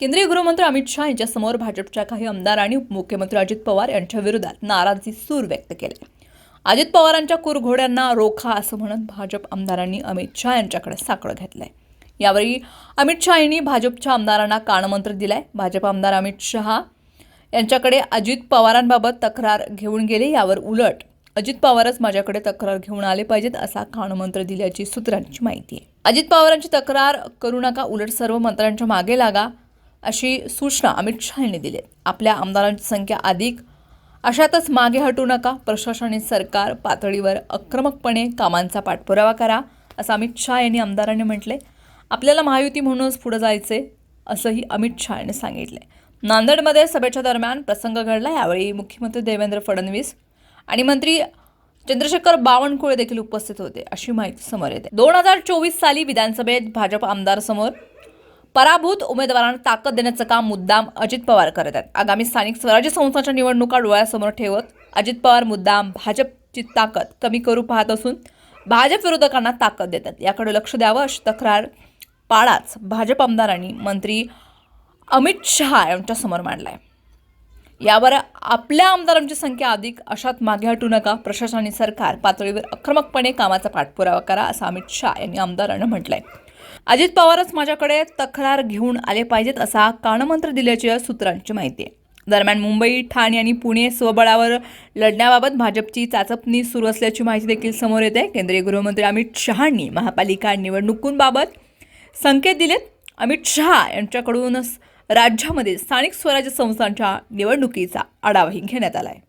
केंद्रीय गृहमंत्री अमित शहा यांच्यासमोर भाजपच्या काही आमदारांनी मुख्यमंत्री अजित पवार यांच्या विरोधात नाराजी सूर व्यक्त केले. अजित पवारांच्या कुरघोड्यांना रोखा असं म्हणत भाजप आमदारांनी अमित शहा यांच्याकडे साकडं घेतलंय. यावेळी अमित शहा यांनी भाजपच्या आमदारांना कानमंत्र दिलाय. भाजप आमदार अमित शहा यांच्याकडे अजित पवारांबाबत तक्रार घेऊन गेले यावर उलट अजित पवारच माझ्याकडे तक्रार घेऊन आले पाहिजेत असा कानमंत्र दिल्याची सूत्रांची माहिती आहे. अजित पवारांची तक्रार करू नका उलट सर्व मंत्र्यांच्या मागे लागा. अशी सूचना अमित शहा यांनी दिली. आहे. आपल्या आमदारांची संख्या अधिक. अशातच मागे हटू नका. प्रशासनिक सरकार पातळीवर आक्रमकपणे कामांचा पाठपुरावा करा असं अमित शहा यांनी आमदारांनी म्हटले. आपल्याला महायुती म्हणूनच पुढे जायचे असंही अमित शहा यांनी सांगितले. नांदेडमध्ये सभेच्या दरम्यान प्रसंग घडला. यावेळी मुख्यमंत्री देवेंद्र फडणवीस आणि मंत्री चंद्रशेखर बावनकुळे देखील उपस्थित होते अशी माहिती समोर येते. दोन हजार चोवीस साली विधानसभेत भाजप आमदार समोर पराभूत उमेदवारांना ताकद देण्याचं काम मुद्दाम अजित पवार करत आहेत. आगामी स्थानिक स्वराज्य संस्थांच्या निवडणुका डोळ्यासमोर ठेवत अजित पवार मुद्दाम भाजपची ताकद कमी करू पाहत असून भाजप विरोधकांना ताकद देतात. याकडे लक्ष द्यावं अशी तक्रार पाडाच भाजप आमदारांनी मंत्री अमित शहा यांच्यासमोर मांडलाय. यावर आपल्या आमदारांची संख्या अधिक अशात मागे हटू नका. प्रशासनाने सरकार पातळीवर आक्रमकपणे कामाचा पाठपुरावा करा असं अमित शहा यांनी आमदारांना म्हटलंय. अजित पवारच माझ्याकडे तक्रार घेऊन आले पाहिजेत असा कानमंत्र दिल्याची सूत्रांची माहिती आहे. दरम्यान मुंबई ठाणे आणि पुणे स्वबळावर लढण्याबाबत भाजपची चाचपणी सुरू असल्याची माहिती देखील समोर येते. केंद्रीय गृहमंत्री अमित शहांनी महापालिका निवडणुकांबाबत संकेत दिलेत. अमित शहा यांच्याकडून राज्यामध्ये स्थानिक स्वराज्य संस्थांच्या निवडणुकीचा आढावाही घेण्यात आला आहे